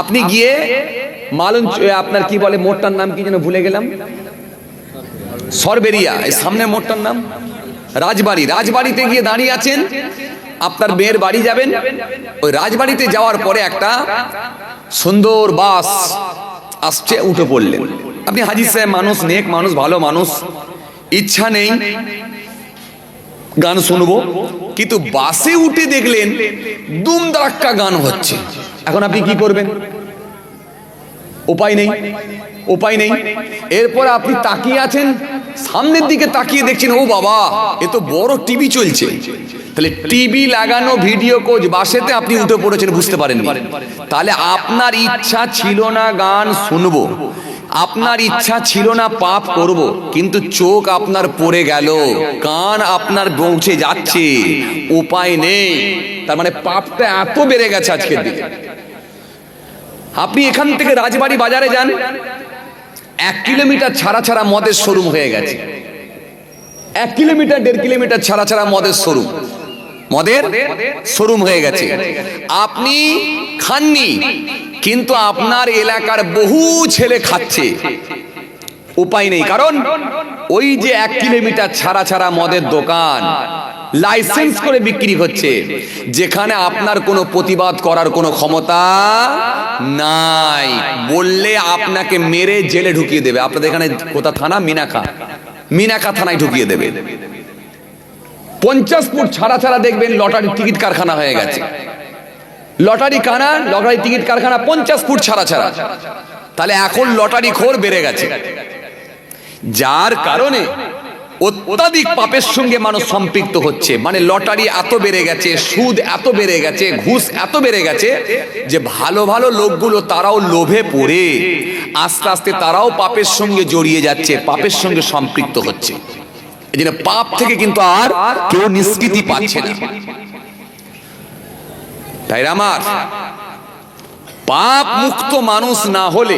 আপনি গিয়ে মালন আপনার কি বলে মোড়টার নাম কি যেন ভুলে গেলাম? সরবেরিয়া, এই সামনে মোড়টার নাম? রাজবাড়ি, রাজবাড়িতে গিয়ে দাঁড়িয়ে আছেন। আপনার মেয়ের বাড়ি যাবেন। ওই রাজবাড়িতে যাওয়ার পরে একটা সুন্দর বাস আসছে, উঠে পড়লেন। আপনি হাজির সাহেব মানুষ, নেক মানুষ, ভালো মানুষ। ইচ্ছা নেই গান শুনব। কিন্তু বাসে উঠে দেখলেন দুম দারাক্কা গান হচ্ছে। এখন আপনি কি করবেন? উপায় নেই। উপায় নেই। এরপর আপনি তাকিয়ে আছেন, সামনের দিকে তাকিয়ে দেখছেন, ও বাবা, এ তো বড় টিভি চলছে। তাহলে টিভি লাগানো ভিডিও কোচ বাসেতে আপনি উঠে পড়েছেন, বুঝতে পারেননি। তাহলে আপনার ইচ্ছা ছিল না গান শুনব। আপনার ইচ্ছা ছিল না পাপ করব, কিন্তু চোখ আপনার পড়ে গেল, কান আপনার পৌঁছে যাচ্ছে, উপায় নেই। তার মানে পাপটা এত বেড়ে গেছে আজকের দিকে। আপনি এখান থেকে রাজবাড়ি বাজারে যান, এক কিলোমিটার ছাড়া ছাড়া মদের শোরুম হয়ে গেছে। এক কিলোমিটার, দেড় কিলোমিটার ছাড়া ছাড়া মদের শোরুম। মদের শোরুম হয়ে গেছে। আপনি খাননি, কিন্তু আপনার এলাকার বহু ছেলে খাচ্ছে। উপায় নেই, কারণ ওই যে এক কিলোমিটার ছাড়া ছাড়া মদের দোকান, লাইসেন্স করে বিক্রি হচ্ছে, যেখানে আপনার কোনো প্রতিবাদ করার কোনো ক্ষমতা নাই। বললে আপনাকে মেরে জেলে ঢুকিয়ে দেবে। আপনাদের এখানে কোথা থানা? মিনাখা মিনাখা থানায় ঢুকিয়ে দেবে। পঞ্চাশ ফুট ছাড়া ছাড়া দেখবেন লটারির টিকিট কারখানা হয়ে গেছে। লটারি কানা লটারি টিকিট কারখানা পঞ্চাশ ফুট ছাড়া ছাড়া। তাহলে এখন লটারি খোর বেড়ে গেছে। যার কারণে অত্যাধিক পাপের সঙ্গে মানুষ সম্পৃক্ত হচ্ছে। মানে লটারি এত বেড়ে গেছে, সুদ এত বেড়ে গেছে, ঘুষ এত বেড়ে গেছে যে ভালো ভালো লোকগুলো তারাও লোভে পড়ে। আস্তে আস্তে তারাও পাপের সঙ্গে জড়িয়ে যাচ্ছে, পাপের সঙ্গে সম্পৃক্ত হচ্ছে। যেটা পাপ থেকে কিন্তু আর কেউ নিষ্কৃতি পাচ্ছে না। তাই আমার? পাপ মুক্ত মানুষ না হলে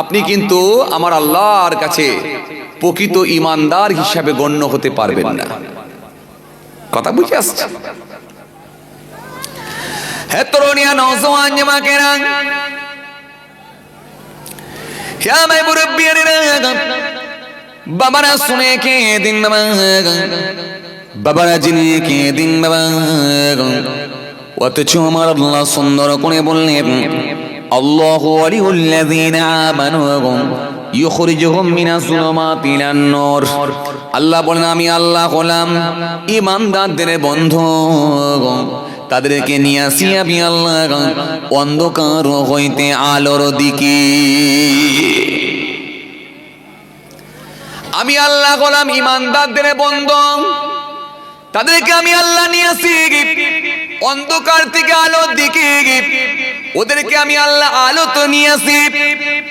আপনি কিন্তু আমার আল্লাহর কাছে প্রকৃত ইমানদার হিসাবে গণ্য হতে পারবেন না। কথা বুঝে আসছে? হেতরনিয়া নওজোয়ান জামাকেরা হে আমায় মুরব্বিয়ারা বাবারা শুনে কে দিন বাবা? বাবারা জিনে কে দিন বাবা? অথচ আমার আল্লাহ সুন্দর করে বললেন, আল্লাহ ওয়ালিউল্লাযীনা আমানু ইউখরিজুহুম মিনাজ যুলুমাতি ইলান নূর। আল্লাহ বলেন আমি আল্লাহ হলাম ঈমানদারদের বন্ধু। তাদেরকে নিয়ে আসি আমি আল্লাহ, অন্ধকার হইতে আলোর দিকে। আমি আল্লাহ ইমানদার দিনে বন্ধু তাদেরকে আমি আল্লাহ নিয়ে আসি অন্ধকার থেকে আলোর দিকে ওদেরকে আমি আল্লাহ আলো তো নিয়ে আসি।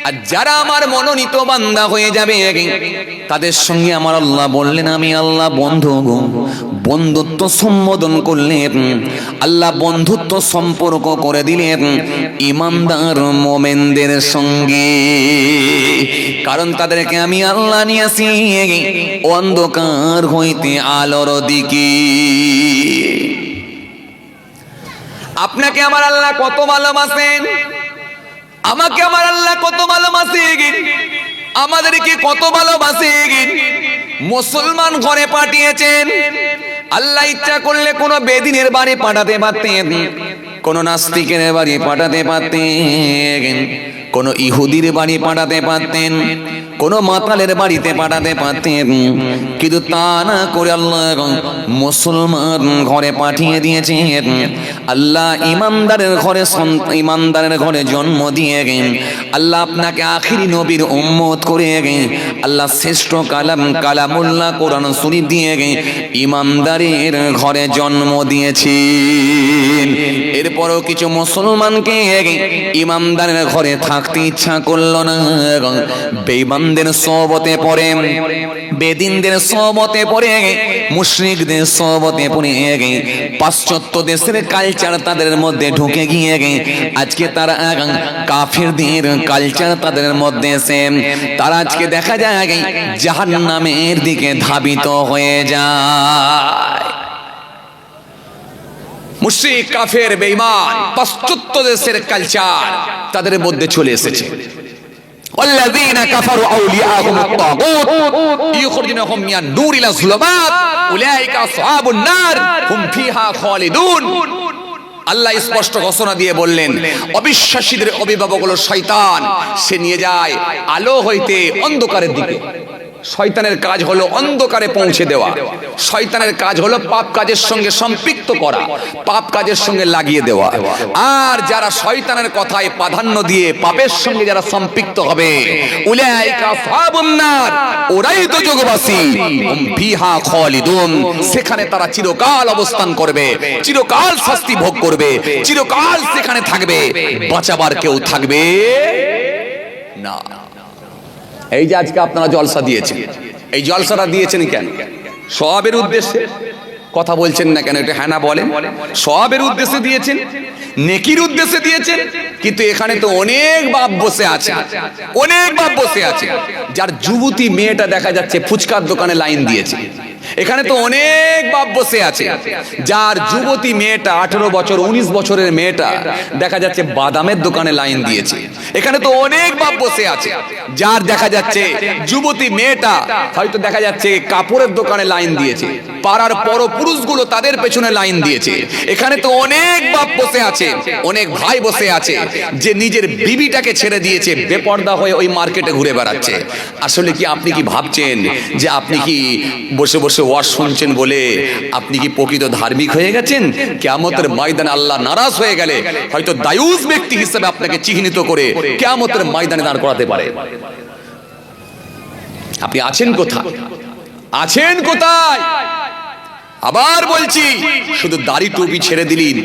আর যারা আমার মনোনীত বান্দা হয়ে যাবে, তাদের সঙ্গে আমার আল্লাহ বললেন, আমি আল্লাহ বন্ধু বন্ধুত্ব সম্বোধন করলেন। আল্লাহ বন্ধুত্ব সম্পর্ক করে দিলেন ইমানদার মোমেনদের সঙ্গে। কারণ তাদেরকে আমি আল্লাহ নিয়ে আসি অন্ধকার হইতে আলোর দিকে আপনাকে আমার আল্লাহ কত ভালোবাসেন? আমাকে আমার আল্লাহ কত ভালোবাসে আমাদেরকে কত ভালোবাসে মুসলমান ঘরে পাঠিয়েছেন। আল্লাহ ইচ্ছা করলে কোনো বেদিনের বাড়ি পাঠাতে পারতেন। কোন নাস্তিকের বাড়ি পাঠাতে পারতেন। কোন ইহুদির বাড়ি পাঠাতে পারতেন, কোনো মাতালের বাড়িতে পাঠাতে পারতেন। কিন্তু তা না করে আল্লাহ মুসলমান ঘরে পাঠিয়ে দিয়েছেন। আল্লাহ ইমানদারের ঘরে ইমানদারের ঘরে জন্ম দিয়ে আল্লাহ আপনাকে আখিরি নবীর উম্মত করে আল্লাহ শ্রেষ্ঠ কালাম কালামুল্লাহ কোরআন শরীফ দিয়ে ইমানদারের ঘরে জন্ম দিয়েছেন। এরপরও কিছু মুসলমানকে ইমানদারের ঘরে থাকতে ইচ্ছা করল না বেঈমানদের সবতে পড়ে, বেদিনদের সবতে পড়ে, মুশরিকদের সবতে পড়ে পাশ্চাত্য দেশের কালচার তাদের মধ্যে ঢুকে গিয়ে গে আজকে তারা কাফিরদের কালচার তাদের মধ্যে এসে, তারা আজকে দেখা যায়, জাহান্নামের দিকে ধাবিত হয়ে যায়। মুশরিক কাফের বেঈমান পাশ্চাত্য দেশের কালচার তাদের মধ্যে চলে এসেছে والذين كفروا أولياءهم الطاغوت يخرجونهم من النور إلى الظلمات أولئك أصحاب النار هم فيها خالدون আল্লাহ স্পষ্ট ঘোষণা দিয়ে বললেন অবিশ্বাসীদের অভিভাবক হলো শয়তান সে নিয়ে যায় আলো হইতে অন্ধকারের দিকে শয়তানের কাজ হলো অন্ধকারে পৌঁছে দেওয়া। শয়তানের কাজ হলো পাপ কাজের সঙ্গে সম্পৃক্ত করা, পাপ কাজের সঙ্গে লাগিয়ে দেওয়া। আর যারা শয়তানের কথায় প্রাধান্য দিয়ে পাপের সঙ্গে যারা সম্পৃক্ত হবে ওরাই তো যোগবাসী। ফিহা খালিদুন। সেখানে তারা চিরকাল অবস্থান করবে, চিরকাল শাস্তি ভোগ করবে, চিরকাল সেখানে থাকবে। বাঁচাবার কেউ থাকবে না। এই যে আজকে আপনারা জলসা দিয়েছেন, এই জলসাটা দিয়েছেন কেন? সবের উদ্দেশ্যে কথা বলছেন না কেন? এটা হ্যানা বলেন। সবের উদ্দেশ্যে দিয়েছেন, নেকির উদ্দেশ্যে দিয়েছেন, কিন্তু এখানে তো অনেক বাপ বসে আছে, অনেক বাপ বসে আছে, যার যুবতী মেয়েটা দেখা যাচ্ছে ফুচকার দোকানে লাইন দিয়েছে। এখানে তো অনেক বাপ বসে আছে। যার যুবতী মেয়েটা আঠেরো বছর উনিশ বছরের মেয়েটা দেখা যাচ্ছে বাদামের দোকানে লাইন দিয়েছে। এখানে তো অনেক বাপ বসে আছে। যার দেখা যাচ্ছে যুবতী মেয়েটা হয়তো দেখা যাচ্ছে কাপড়ের দোকানে লাইন দিয়েছে। পাড়ার পরপুরুষগুলো তাদের পেছনে লাইন দিয়েছে। এখানে তো অনেক বাপ বসে আছে অনেক ভাই বসে আছে যে নিজের বিবিটাকে ছেড়ে দিয়েছে বেপর্দা হয়ে ওই মার্কেটে ঘুরে বেড়াচ্ছে। আসলে কি আপনি কি ভাবছেন যে আপনি কি বসে বসে ওয়াজ শুনছেন বলে আপনি কি প্রকৃত ধার্মিক হয়ে গেছেন? কেয়ামতের ময়দানে আল্লাহ নারাজ হয়ে গেলে হয়তো দায়ুস ব্যক্তি হিসেবে আপনাকে চিহ্নিত করে কেয়ামতের ময়দানে দাঁড় করাতে পারে। আপনি আছেন কোথায়? আছেন কোথায়? আবার বলছি, শুধু দাড়ি টুপি ছেড়ে দিলেন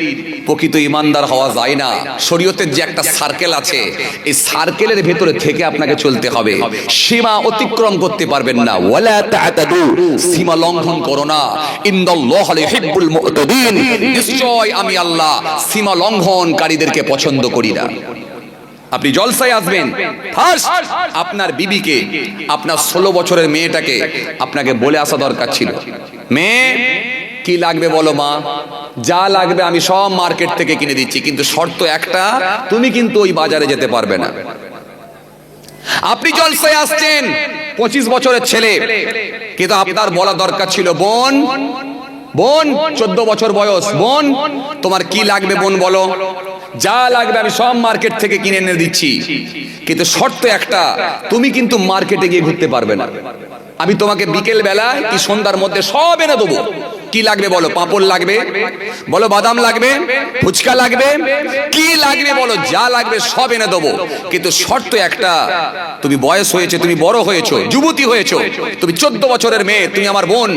প্রকৃত ইমানদার হওয়া যায় না। শরীয়তের যে একটা সার্কেল আছে, এই সার্কেলের ভেতরে থেকে আপনাকে চলতে হবে। সীমা অতিক্রম করতে পারবেন না। ওয়ালা তা'তাদু, সীমা লঙ্ঘন করো না। ইন্নাল্লাহা ইউহিব্বুল মু'তাদিন। নিশ্চয় আমি আল্লাহ সীমা লঙ্ঘনকারীদেরকে পছন্দ করি না। আপনি জলসায় আসবেন। ফার্স্ট। আপনার বিবিকে আপনার ষোলো বছরের মেয়েটাকে আপনাকে বলে আসা দরকার ছিল। মেয়ে কি লাগবে বলো মা? যা লাগবে আমি সব মার্কেট থেকে কিনে দিচ্ছি কিন্তু শর্ত একটা তুমি কিন্তু ওই বাজারে যেতে পারবে না। আপনি জলসায় আসছেন পঁচিশ বছরের ছেলে। কিন্তু আপনার বলা দরকার ছিল বোন বোন, চোদ্দ বছর বয়স। বোন, তোমার কি লাগবে বোন বলো? যা লাগবে আমি সব মার্কেট থেকে কিনে এনে দিচ্ছি। কিন্তু শর্ত একটা, তুমি কিন্তু মার্কেটে গিয়ে ঘুরতে পারবে না। আমি তোমাকে বিকেল বেলায় কি সন্ধ্যার মধ্যে সব এনে দেবো। কি লাগবে বলো? পাঁপড় লাগবে, বলো বাদাম লাগবে, ফুচকা লাগবে, কি লাগবে বলো? যা লাগবে সব এনে দেবো। কিন্তু শর্ত একটা, তুমি বয়স হয়েছে, তুমি বড় হয়েছো, যুবতী হয়েছো, তুমি চোদ্দ বছরের মেয়ে, তুমি আমার বোন,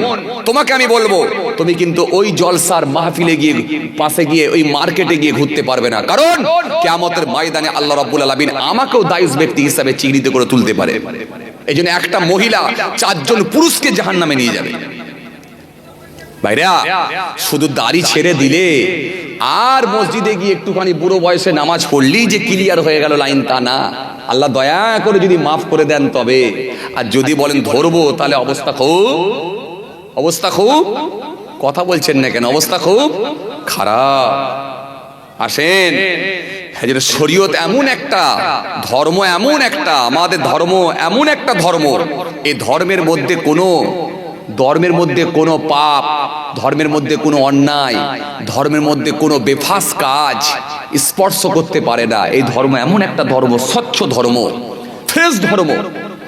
তোমাকে আমি বলব, তুমি কিন্তু ওই জলসার মাহফিলে গিয়ে, পাশে গিয়ে, ওই মার্কেটে গিয়ে ঘুরতে পারবে না। কারণ কেয়ামতের ময়দানে আল্লাহ রাব্বুল আলামিন আমাকেও দায়ুস ব্যক্তি হিসাবে চিহ্নিত করে তুলতে পারে। এই জন্য একটা মহিলা চারজন পুরুষকে জাহান নামে নিয়ে যাবে। ভাইরা, শুধু দাড়ি ছেড়ে দিলে আর মসজিদে গিয়ে একটুখানি বুড়ো বয়সে নামাজ পড়লেই যে ক্লিয়ার হয়ে গেল লাইন তা না। আল্লাহ দয়া করে যদি মাফ করে দেন তবে। আর যদি বলেন ধরবো, তাহলে অবস্থা খুব অবস্থা খুব, কথা বলছেন না কেন, অবস্থা খুব খারাপ। আসেন হাজির শরীয়ত এমন একটা ধর্ম, এমন একটা, আমাদের ধর্ম, এমন একটা ধর্ম। এই ধর্মের মধ্যে কোনো, ধর্মের মধ্যে কোনো পাপ, ধর্মের মধ্যে কোনো অন্যায়, ধর্মের মধ্যে কোনো বেফাস কাজ স্পর্শ করতে পারে না। এই ধর্ম এমন একটা ধর্ম, স্বচ্ছ ধর্ম, ফ্রেশ ধর্ম,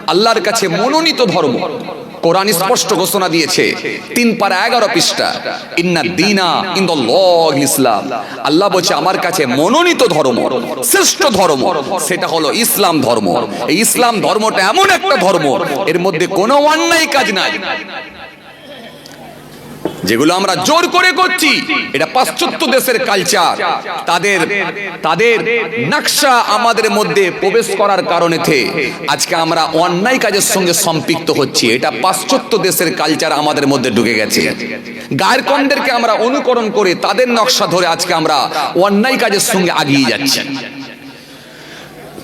আল্লাহর কাছে মনোনীত ধর্ম। কোরআন স্পষ্ট ঘোষণা দিয়েছে। তিন পারা এগারো পৃষ্ঠা। ইন্না দিনা ইন দল ইসলাম। আল্লাহ বলছে, আমার কাছে মনোনীত ধর্ম, শ্রেষ্ঠ ধর্ম, সেটা হলো ইসলাম ধর্ম। এই ইসলাম ধর্মটা এমন একটা ধর্ম, এর মধ্যে কোনো অন্যায় কাজ নাই। যেগুলো আমরা জোর করে করছি, এটা পাশ্চাত্য দেশের কালচার তাদের তাদের নকশা আমাদের মধ্যে প্রবেশ করার কারণে আজকে আমরা অন্যায় কাজের সঙ্গে সম্পৃক্ত হচ্ছি, এটা পাশ্চাত্য দেশের কালচার আমাদের মধ্যে ঢুকে গেছে। গায়ের কমদেরকে আমরা অনুকরণ করে তাদের নকশা ধরে আজকে আমরা অন্যায় কাজের সঙ্গে আগিয়ে যাচ্ছি।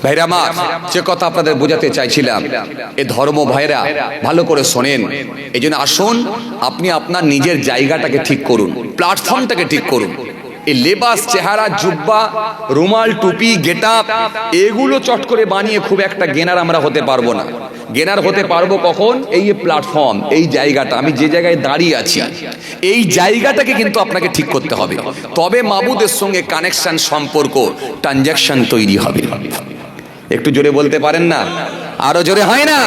ভাইরা আমার, যে কথা আপনাদের বোঝাতে চাইছিলাম, এ ধর্ম ভাইরা ভালো করে শোনেন। এই জন্য আসুন, আপনি আপনার নিজের জায়গাটাকে ঠিক করুন প্ল্যাটফর্মটাকে ঠিক করুন। এই লেবাস, চেহারা, জুব্বা, রুমাল, টুপি গেটাপ এগুলো চট করে বানিয়ে খুব একটা গেনার আমরা হতে পারব না। গেনার হতে পারব কখন? এই যে প্ল্যাটফর্ম এই জায়গাটা, আমি যে জায়গায় দাঁড়িয়ে আছি, এই জায়গাটাকে কিন্তু আপনাকে ঠিক করতে হবে। তবে মাবুদের সঙ্গে কানেকশন সম্পর্ক ট্রানজাকশন তৈরি হবে। একটু জোরে বলতে পারেন না? আরও জোরে হয় না?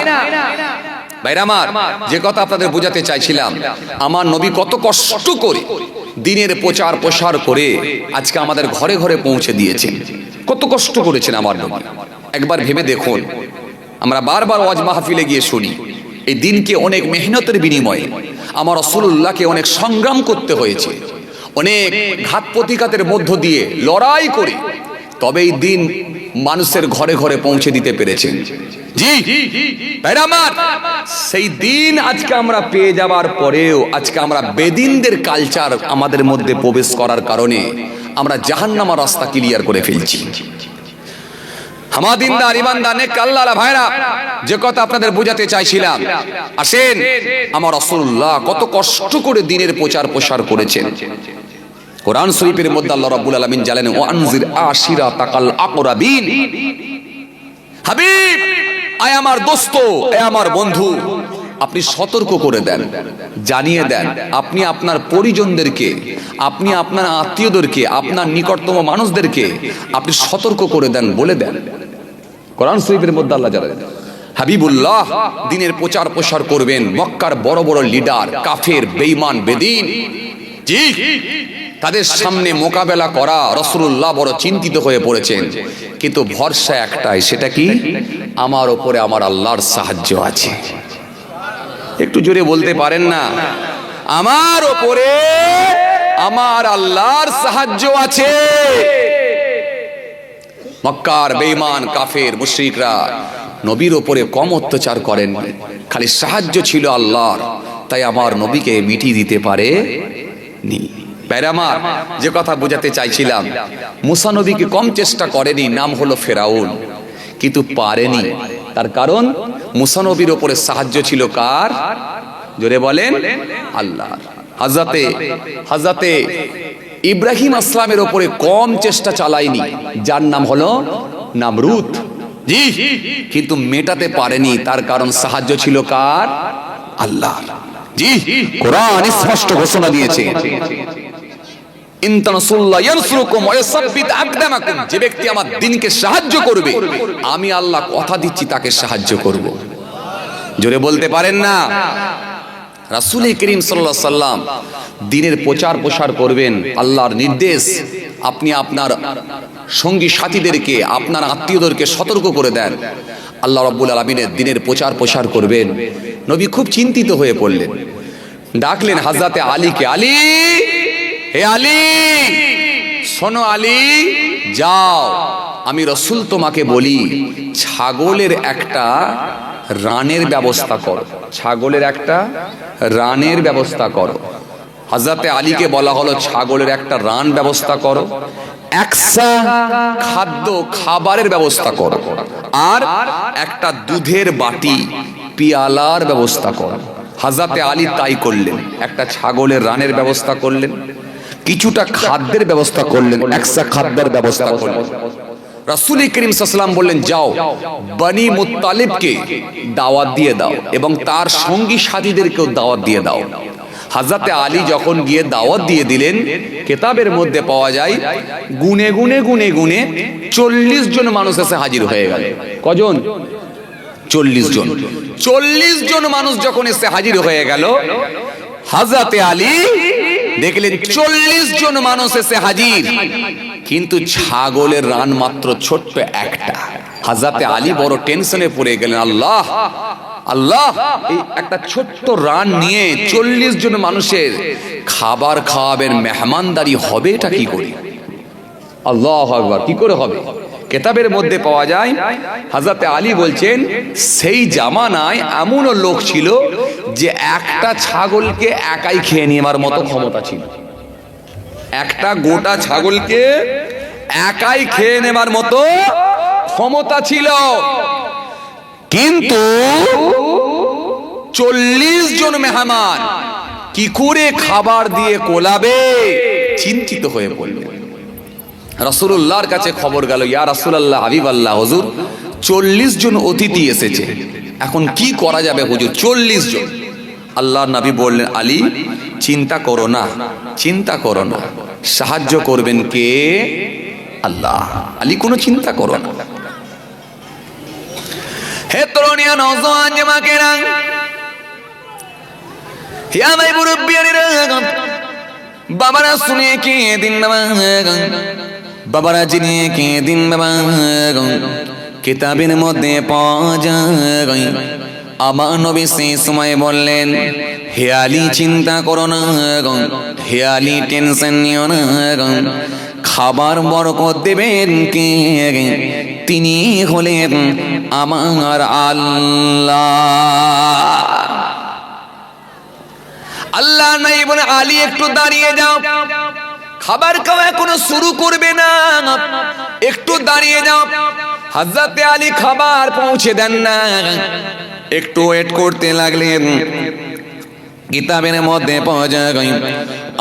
ভাইরা আমার, যে কথা আপনাদের বোঝাতে চাইছিলাম, আমার নবী কত কষ্ট করে দিনের প্রচার প্রসার করে আজকে আমাদের ঘরে ঘরে পৌঁছে দিয়েছেন। কত কষ্ট করেছেন আমার নবী। একবার ভেবে দেখুন, আমরা বারবার ওয়াজ মাহফিলে গিয়ে শুনি, এই দিনকে অনেক মেহনতের বিনিময়ে আমার রসুল্লাহকে অনেক সংগ্রাম করতে হয়েছে। অনেক ঘাত প্রতিঘাতের মধ্য দিয়ে লড়াই করে, তবে এই দিন মানুষের ঘরে ঘরে পৌঁছে দিতে পেরেছেন জি আমার? সেই দিন আজকে আমরা পেয়ে যাবার পরেও আজকে আমরা বেদিনদের কালচার আমাদের মধ্যে প্রবেশ করার কারণে আমরা জাহান্নামা রাস্তা ক্লিয়ার করে ফেলছি। হামাদিনদার ইমানদার নেক আল্লাহ ভাইরা যে কথা আপনাদের বোঝাতে চাইছিলাম আসেন আমার রসুল্লাহ কত কষ্ট করে দিনের প্রচার প্রসার করেছেন। কোরআন শরীফের মধ্যে আল্লাহ রাব্বুল আলামিন জানেন ও আনজির আশিরা তাকাল আকরাবিন। হাবিব, আয় আমার দোস্ত, এ আমার বন্ধু। আপনি সতর্ক করে দেন, জানিয়ে দেন, আপনি আপনার পরিজনদেরকে, আপনি আপনার আত্মীয়দেরকে, আপনার নিকটতম মানুষদেরকে আপনি সতর্ক করে দেন, বলে দেন। কোরআন শরীফের মধ্যে আল্লাহ জানেন হাবিবুল্লাহ, দিনের প্রচার প্রসার করবেন মক্কার বড় বড় লিডার, কাফের, বেঈমান, বেদিন। জি। তাদের সামনে মোকাবেলা করা রসুল্লাহ বড় চিন্তিত হয়ে পড়েছেন। কিন্তু ভরসা একটাই সেটা কি? আমার ওপরে আমার আল্লাহর সাহায্য আছে। একটু জোরে বলতে পারেন না? আমার ওপরে আমার আল্লাহর সাহায্য আছে। মক্কার বেঈমান কাফের মুশ্রিকরা নবীর ওপরে কম অত্যাচার করেন। খালি সাহায্য ছিল আল্লাহর তাই আমার নবীকে মিটিয়ে দিতে পারে নি প্যারামার, যে কথা বোঝাতে চাইছিলাম। মুসা নবীকে কম চেষ্টা করেনি, নাম হলো ফেরাউন। কিন্তু পারেনি। তার কারণ, মুসা নবীর ওপরে সাহায্য ছিল কার? জোরে বলেন আল্লাহ হাজাতে হাজাতে ইব্রাহিম আসলামের ওপরে কম চেষ্টা চালায়নি, যার নাম হলো নামরুত জি, কিন্তু মেটাতে পারেনি, তার কারণ সাহায্য ছিল কার? আল্লাহ জি, কোরআন স্পষ্ট ঘোষণা দিয়েছে। যে ব্যক্তি আমার দিনকে সাহায্য করবে, আমি আল্লাহ কথা দিচ্ছি, তাকে সাহায্য করব। জোরে বলতে পারেন না? রাসূল করিম আলাইহি সাল্লাম দিনের প্রচার প্রসার করবেন, আল্লাহর নির্দেশ, আপনি আপনার সঙ্গী সাথীদেরকে, আপনার আত্মীয়দেরকে সতর্ক করে দেন। আল্লাহ রাব্বুল আলামিনের দিনের প্রচার প্রসার করবেন। নবী খুব চিন্তিত হয়ে পড়লেন। ডাকলেন, হাজরাতে আলীকে, আলী! হে আলী, শোনো আলী, যাও। আমি রসুল তোমাকে বলি, ছাগলের একটা রানের ব্যবস্থা করো। ছাগলের একটা রানের ব্যবস্থা করো। হাজরাতে আলীকে বলা হলো, ছাগলের একটা রান ব্যবস্থা করো। একসা খাদ্য খাবারের ব্যবস্থা করো। আর একটা দুধের বাটি পিয়ালার ব্যবস্থা করো। হাজরাতে আলী তাই করলেন। একটা ছাগলের রানের ব্যবস্থা করলেন। কিছুটা খাদ্যের ব্যবস্থা করলেন একসা খাদ্যের ব্যবস্থা করলেন। রাসুল করিম সাল্লাম বললেন, যাও, বনি মুত্তালিবকে দাওয়াত দিয়ে দাও এবং তার সঙ্গী সাথীদেরকেও দাওয়াত দিয়ে দাও। হাজরাতে আলী যখন গিয়ে দাওয়াত দিয়ে দিলেন, কেতাবের মধ্যে পাওয়া যায়, গুনে গুনে গুনে গুনে চল্লিশ জন মানুষ এসে হাজির হয়ে গেল। কজন? চল্লিশ জন। চল্লিশ জন মানুষ যখন এসে হাজির হয়ে গেল হাজাতে আলী দেখলেন চল্লিশ জন মানুষ এসে হাজির। কিন্তু ছাগলের রান মাত্র ছোট্ট একটা। হাজাতে আলী বড় টেনশনে পড়ে গেলেন আল্লাহ আল্লাহ এই একটা ছোট্ট রান নিয়ে চল্লিশ জন মানুষের খাবার খাওয়াবেন মেহমানদারি হবে এটা কি করে? আল্লাহ কি করে হবে? কেতাবের মধ্যে পাওয়া যায় হাজরাতে আলী বলছেন সেই জামানায় এমনও লোক ছিল যে একটা ছাগলকে একাই খেয়ে নেওয়ার মতো ক্ষমতা ছিল। একটা গোটা ছাগলকে একাই খেয়ে নেবার মতো ক্ষমতা ছিল। কিন্তু চল্লিশ জন মেহমান কি করে খাবার দিয়ে কোলাবে চিন্তিত হয়ে পড়লেন রাসূলুল্লাহর কাছে খবর গেল, ইয়া রাসূলুল্লাহ হাবিব আল্লাহ হজুর, চল্লিশ জন অতিথি এসেছে। এখন কি করা যাবে হুজুর? চল্লিশ জন। আল্লাহ নবী বললেন, আলী, চিন্তা করো না, চিন্তা করো না। সাহায্য করবেন কে? আল্লাহ। আলী, কোনো চিন্তা করো না। হে মুরব্বিয়ানিরা, বাবারা শুনে কে দিন বাবারা যিনি কে দিন বাবা কিতাবের মধ্যে পাওয়া আমার নবী সেই সময় বললেন হেয়ালি চিন্তা করো না হে আলী, টেনশন নিও না খাবার বরকত দেবেন কে তিনি হলেন আমার আল্লাহ। আল্লাহ নাই বলে আলী, একটু দাঁড়িয়ে যাও। খাবার খাওয়া এখনও শুরু করবে না। একটু দাঁড়িয়ে যাও। হাজরাতে আলী খাবার পৌঁছে দেন না। একটু ওয়েট করতে লাগলেন। কিতাবের মধ্যে পাওয়া যায়,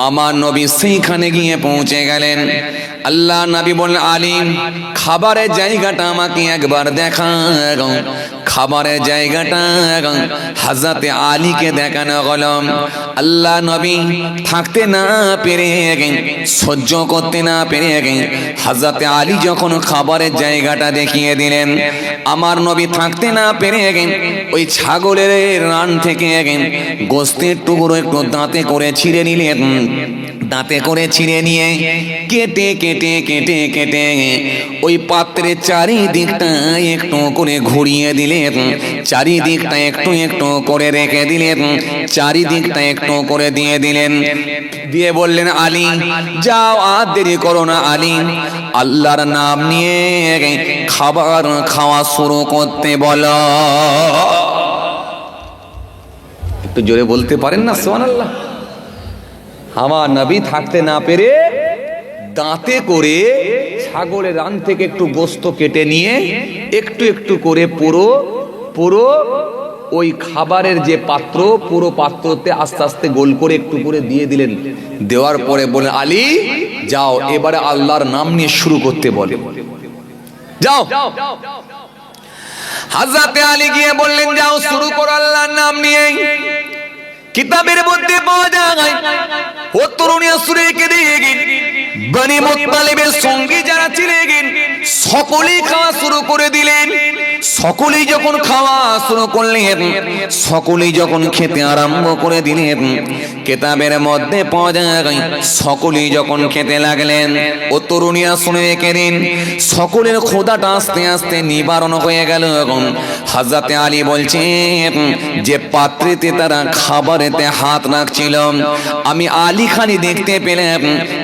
আমার নবী সেইখানে গিয়ে পৌঁছে গেলেন। আল্লাহ নবী বললেন, আলিম, খাবারের জায়গাটা আমাকে একবার দেখা খাবারের জায়গাটা হাজরাতে আলীকে দেখানো গলম আল্লাহ নবী থাকতে না পেরে সহ্য করতে না পেরে হাজরাতে আলী যখন খাবারের জায়গাটা দেখিয়ে দিলেন, আমার নবী থাকতে না পেরে ওই ছাগলের রান থেকে গোস্তের টুকরো একটু দাঁতে করে ছিঁড়ে নিলেন। দাঁতে করে ছিঁড়ে নিয়ে কেটে কেটে কেটে কেটে ওই পাত্রের চারিদিকটা একটু করে ঘুরিয়ে দিলেন চারিদিকটা একটু একটু করে রেখে দিলেন চারিদিকটা একটু করে দিয়ে দিলেন। দিয়ে বললেন, আলী, যাও আর দেরি করো না, আলী। আল্লাহর নাম নিয়ে খাবার খাওয়া শুরু করতে বলো। একটু জোরে বলতে পারেন না সোহান আল্লাহ আমার নবী থাকতে না পেরে দাঁতে করে ছাগলের রান থেকে একটু গোস্ত কেটে নিয়ে একটু একটু করে পুরো পুরো ওই খাবারের যে পাত্র, পুরো পাত্রতে আস্তে আস্তে গোল করে একটু করে দিয়ে দিলেন। দেওয়ার পরে বলে, আলী, যাও। এবারে আল্লাহর নাম নিয়ে শুরু করতে বলে। যাও। হাজরাতে আলী গিয়ে বললেন, যাও, শুরু করো আল্লাহর নাম নিয়ে। কিতাবের মধ্যে পাওয়া যায়, ও তরুণিয়া সুরে কে দিয়ে বনি মুতালিবের সঙ্গী যারা ছিলেন সকলেই খাওয়া শুরু করে দিলেন। সকলেই যখন খাওয়া শুরু করলেন, সকলেই যখন খেতে আরম্ভ করে দিলেন, কেতাবের মধ্যে পাওয়া যায়, সকলেই যখন খেতে লাগলেন, ও তরুণিয়া শুনে দিন, সকলের খোদাটা আস্তে আস্তে নিবারণ হয়ে গেল হাজরাতে আলী বলছেন যে পাত্রেতে তারা খাবারেতে হাত রাখছিল। আমি আলী খানি দেখতে পেলাম,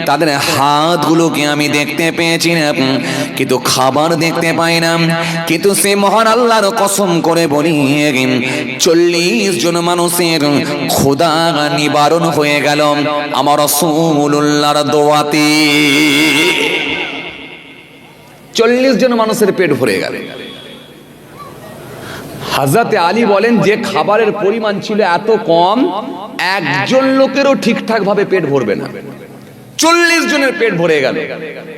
তাদের হাতগুলোকে আমি দেখতে পেয়েছিলাম, কিন্তু খাবার দেখতে পাই না কিন্তু সে মহান আল্লাহর কসম করে বলি, চল্লিশ জন মানুষের খোদা নিবারণ হয়ে গেল আমার রসুল্লাহর দোয়াতে। চল্লিশ জন মানুষের পেট ভরে গেল। হাজরাতে আলী বলেন, যে খাবারের পরিমাণ ছিল এত কম, একজন লোকেরও ঠিকঠাক ভাবে পেট ভরবে না। চল্লিশ জনের পেট ভরে গেল।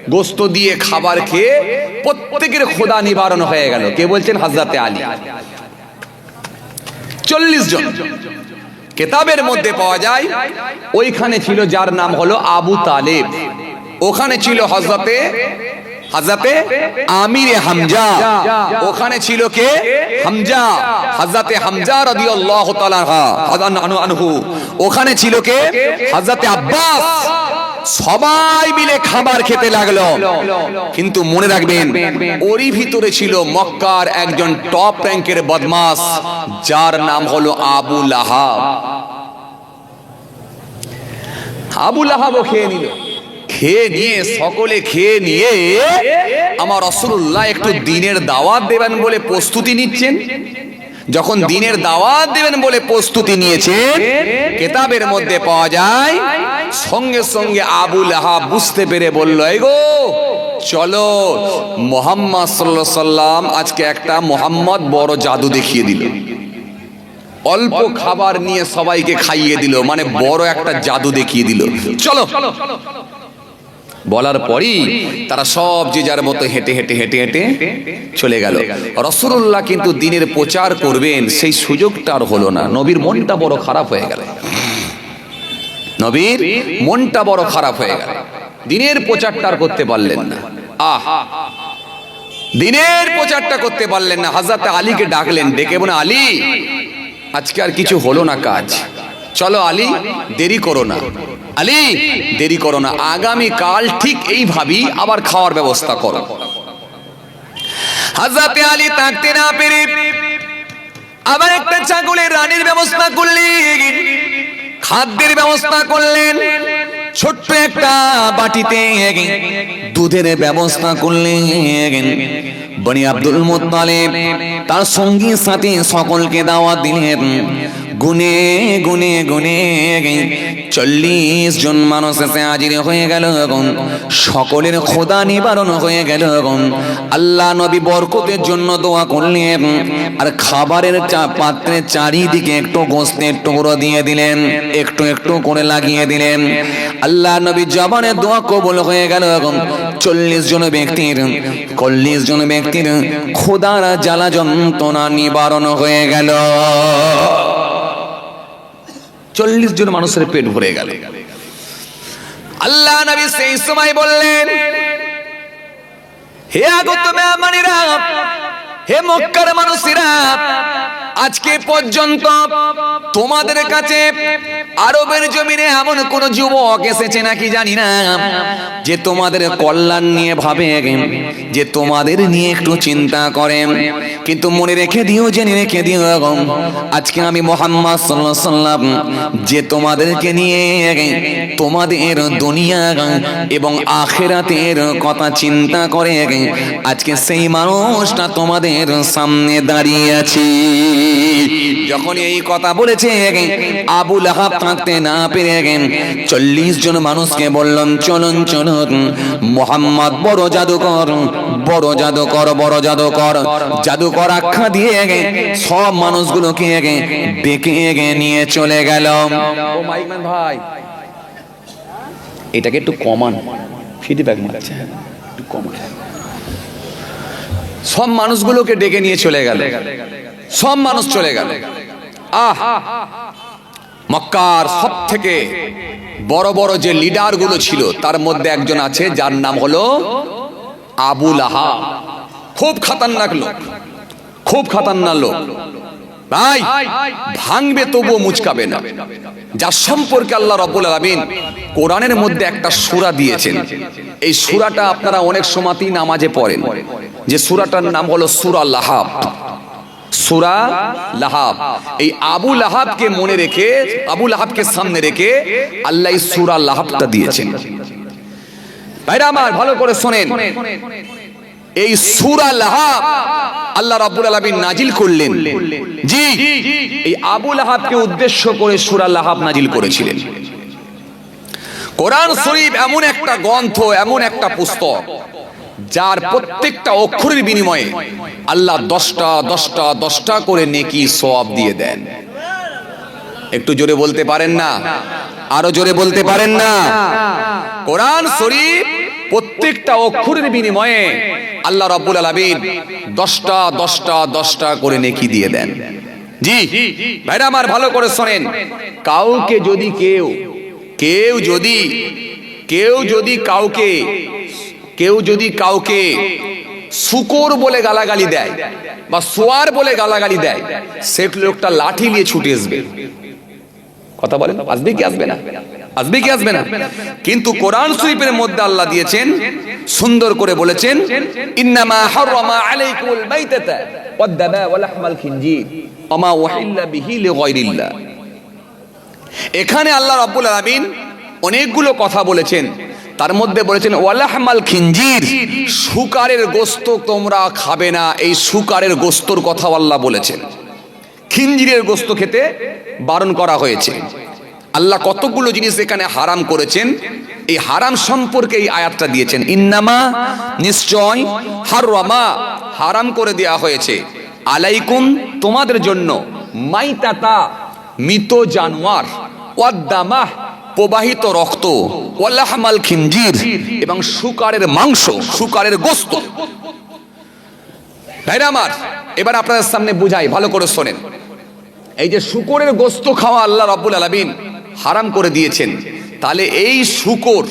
গোস্ত দিয়ে খাবার খেয়ে প্রত্যেকের খোদা নিবারণ হয়ে গেল। কে বলছেন? হাজরাতে আলী। চল্লিশ জন। কেতাবের মধ্যে পাওয়া যায়, ওইখানে ছিল যার নাম হলো আবু তালেব। ওখানে ছিল হজরতে হাজরাতে আমিরে হামজা। ওখানে ছিল কে? হামজা। হাজরাতে হামজা রাদিয়াল্লাহু তাআলা আনহু ওখানে ছিল কে? হাজরাতে আব্বাস। সবাই মিলে খাবার খেতে লাগল। কিন্তু মনে রাখবেন, ওরই ভিতরে ছিল মক্কার একজন টপ র্যাঙ্কের বদমাস, যার নাম হলো আবু লাহাব। আবু লাহাবও খেয়ে নিল। খেয়ে নিয়ে, সকলে খেয়ে নিয়ে আমার রসুল্লাহ একটু দিনের দাওয়াত দেবেন বলে প্রস্তুতি নিচ্ছেন। যখন দিনের দাওয়াত দেবেন বলে প্রস্তুতি নিয়েছেন, কেতাবের মধ্যে পাওয়া যায়, সঙ্গে সঙ্গে আবুল আহাব বুঝতে পেরে বলল, এই গো, চলো, মোহাম্মদ সাল্লাহ সাল্লাম আজকে একটা মোহাম্মদ বড় জাদু দেখিয়ে দিল। অল্প খাবার নিয়ে সবাইকে খাইয়ে দিল মানে বড় একটা জাদু দেখিয়ে দিল। চলো বলার পরই তারা সব যে যার মতো হেঁটে হেঁটে হেঁটে হেঁটে চলে গেল। রসুল্লাহ কিন্তু দিনের প্রচার করবেন, সেই সুযোগটা আর হলো না। নবীর মনটা বড় খারাপ হয়ে গেল। নবীর মনটা বড় খারাপ হয়ে গেল। দিনের প্রচারটা আর করতে পারলেন না। আহ! দিনের প্রচারটা করতে পারলেন না। হাজরত আলীকে ডাকলেন, ডেকে বলে আলী, আজকে আর কিছু হলো না কাজ। চলো আলী, দেরি করো না। আলী, দেরি করো না। আগামী কাল ঠিক এইভাবেই আবার খাওয়ার ব্যবস্থা করো। হাজরাতে আলী থাকতে না পেরে আবার একটা ছাগলের রানীর ব্যবস্থা করলেন। খাদ্যের ব্যবস্থা করলেন। ছোট্ট একটা বাটিতে দুধের ব্যবস্থা করলেন। বনি আব্দুল মোত্তালেব তার সঙ্গী সাথে সকলকে দাওয়াত দিলেন। গুনে গুনে গুনে চল্লিশ জন মানুষ এসে হাজির হয়ে গেল সকলের খোদা নিবারণ হয়ে গেল আল্লাহ নবী বরকতের জন্য দোয়া করলেন। আর খাবারের পাত্রের চারিদিকে একটু গোস্তের টুকরো দিয়ে দিলেন, একটু একটু করে লাগিয়ে দিলেন। আল্লাহ নবী জবানের দোয়া কবল হয়ে গেল চল্লিশ জন ব্যক্তির, চল্লিশ জন ব্যক্তির খোদার জ্বালা যন্ত্রণা নিবারণ হয়ে গেল। চল্লিশ জন মানুষের পেট ভরে গেল। আল্লাহ নবী সেই সময় বললেন, হে আগত মেহমানিরা, হে মক্কার মানুষেরা আজকে পর্যন্ত তোমাদের কাছে আরবের জমিনে এমন কোন যুবক এসেছে নাকি জানি না, যে তোমাদের কল্যাণ নিয়ে ভাবে, যে তোমাদের নিয়ে একটু চিন্তা করে। কিন্তু মনে রেখে দিও, জেনে রেখে দিও, আজকে আমি মোহাম্মদ সাল্লাহ সাল্লাম যে তোমাদেরকে নিয়ে তোমাদের দুনিয়া এবং আখেরাতের কথা চিন্তা করে, আজকে সেই মানুষটা তোমাদের সামনে দাঁড়িয়ে আছে। যখন এই কথা বলেছে আবুল আহাব থাকতে না পেরে চল্লিশ জন মানুষকে বললাম চলন চলন, মোহাম্মদ বড় জাদুকর বড় জাদুকর বড় জাদুকর। জাদুকর আখ্যা দিয়ে সব মানুষগুলোকে ডেকে নিয়ে চলে গেল। ভাই। এটাকে একটু কমান। ফিডব্যাক মারছে একটু কমান। সব মানুষগুলোকে ডেকে নিয়ে চলে গেল। সব মানুষ চলে গেল। আহ! মক্কার সব থেকে বড় বড় যে লিডারগুলো ছিল, তার মধ্যে একজন আছে, যার নাম হলো আবুল আহা খুব খাতারনাক লোক। খুব খাতারনাক লোক। ভাই, ভাঙবে তবুও মুচকাবে না। যার সম্পর্কে আল্লাহ রব্বুল আলামিন কোরআনের মধ্যে একটা সূরা দিয়েছেন। এই সূরাটা আপনারা অনেক সময়তেই নামাজে পড়েন। যে সূরাটার নাম হলো সূরা লাহাব। সুরা লাহাব। এই আবু লাহাবকে মনে রেখে, আবু লাহাবকে সামনে রেখে আল্লাহ সুরা লাহাবটা দিয়েছেন। ভাইরা আমার, ভালো করে শোনেন। এই সুরা লাহাব আল্লাহ রাব্বুল আলামিন নাজিল করলেন। জি, এই আবু লাহাবকে উদ্দেশ্য করে সুরা লাহাব নাজিল করেছিলেন। কোরআন শরীফ এমন একটা গ্রন্থ, এমন একটা পুস্তক যার প্রত্যেকটা অক্ষরের বিনিময়ে আল্লাহ দশটা দশটা দশটা করে নেকি সব দিয়ে দেন। একটু জোরে বলতে পারেন না? আরও জোরে বলতে পারেন না? কোরআন শরীফ প্রত্যেকটা অক্ষরের বিনিময়ে আল্লাহ রাব্বুল আলামিন দশটা দশটা দশটা করে নেকি দিয়ে দেন। জি। ভাইরা আমার ভালো করে শোনেন। কাউকে যদি কেউ কেউ যদি কেউ যদি কাউকে কেউ যদি কাউকে শুকর বলে গালাগালি দেয় বা সোয়ার বলে গালাগালি দেয়, সে লোকটা লাঠি নিয়ে ছুটে আসবে। কথা বলেন? আসবে কি আসবে না? আসবে কি আসবে না? কিন্তু কোরআন শরীফের মধ্যে আল্লাহ দিয়েছেন, সুন্দর করে বলেছেন, ইন্নামা হারামা আলাইকুল বাইতাতা ওয়াদ-দামা ওয়া লাহমাল খিনজির ওয়াহিল্লা বিহি লিগায়রিল্লাহ এখানে আল্লাহ রাব্বুল আলামিন অনেকগুলো কথা বলেছেন। তার মধ্যে বলেছেন, ওয়ালাহমাল খিনজির, সুকারের গোস্ত তোমরা খাবে না। এই সুকারের গোস্তর কথা আল্লাহ বলেছেন। খিনজিরের গোস্ত খেতে বারণ করা হয়েছে। আল্লাহ কতগুলো জিনিস এখানে হারাম করেছেন। এই হারাম সম্পর্কে এই আয়াতটা দিয়েছেন, ইন্নামা নিশ্চয় হাররামা হারাম করে দেয়া হয়েছে। আলাইকুম তোমাদের জন্য, মাইতাতা মৃত জানোয়ার, ওয়াদ্দামাহ প্রবাহিত রক্ত ওয়াল্লাহমাল খিনজির এবং সুকারের মাংস, সুকারের গোস্ত। ভাইরা আমার, এবার আপনাদের সামনে বুঝাই, ভালো করে শোনেন। এই যে শুকরের গোস্ত খাওয়া আল্লাহ রাব্বুল আলামিন হারাম করে দিয়েছেন, তাহলে এই শুকর,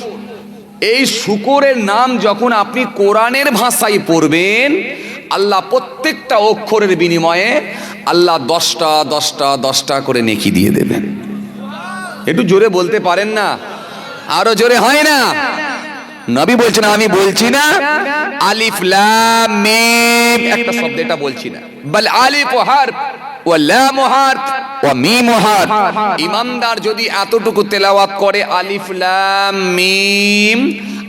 এই শুকরের নাম যখন আপনি কোরআনের ভাষায় পড়বেন, আল্লাহ প্রত্যেকটা অক্ষরের বিনিময়ে আল্লাহ দশটা দশটা দশটা করে নেকি দিয়ে দেবেন। একটু জোরে বলতে পারেন না? আরও জোরে হয় না? নবী বলছেন, আমি বলছি না। আলিফ, লাম একটা শব্দ এটা বলছি না। বল আলিফ হারফ, ও লাম হারফ, ও মিম হারফ। ইমানদার যদি এতটুকু তেলাওয়াত করে আলিফ, লাম, মিম,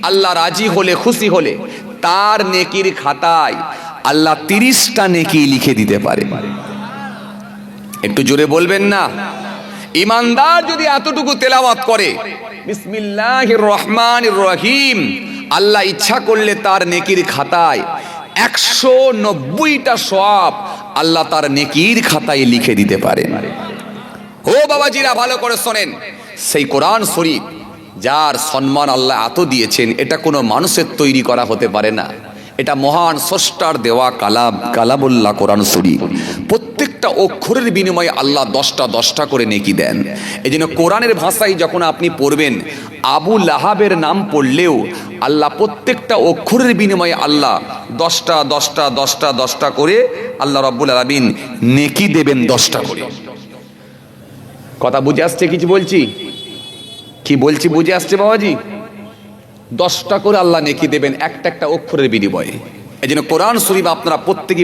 আল্লাহ রাজি হলে, খুশি হলে, তার নেকির খাতায় আল্লাহ তিরিশটা নেকি লিখে দিতে পারে। একটু জোরে বলবেন না? ইমানদার যদি এতটুকু তেলাওয়াত করে, বিসমিল্লাহির রহমানির রহিম, আল্লাহ ইচ্ছা করলে তার নেকির খাতায় একশো নব্বইটা সব আল্লাহ তার নেকির খাতায় লিখে দিতে পারে ও বাবাজিরা, ভালো করে শোনেন, সেই কোরআন শরীফ, যার সম্মান আল্লাহ এত দিয়েছেন, এটা কোনো মানুষের তৈরি করা হতে পারে না। এটা মহান স্রষ্টার দেওয়া কালাম কালাবুল্লাহ কোরআন শরীফ প্রত্যেকটা অক্ষরের বিনিময়ে আল্লাহ দশটা দশটা করে নেকি দেন। এই জন্য কোরআনের ভাষায় যখন আপনি পড়বেন, আবু লাহাবের নাম পড়লেও আল্লাহ প্রত্যেকটা অক্ষরের বিনিময়ে আল্লাহ দশটা দশটা দশটা দশটা করে আল্লাহ রব্বুল আলমিন নেকি দেবেন দশটা করে। কথা বুঝে আসছে কিছু বলছি? কি বলছি বুঝে আসছে বাবাজি? দশটা করে আল্লাহ নেকি দেবেন, একটা একটা অক্ষরের বিনিময়ে। এই জন্য কোরআন শরীফ আপনারা প্রত্যেকে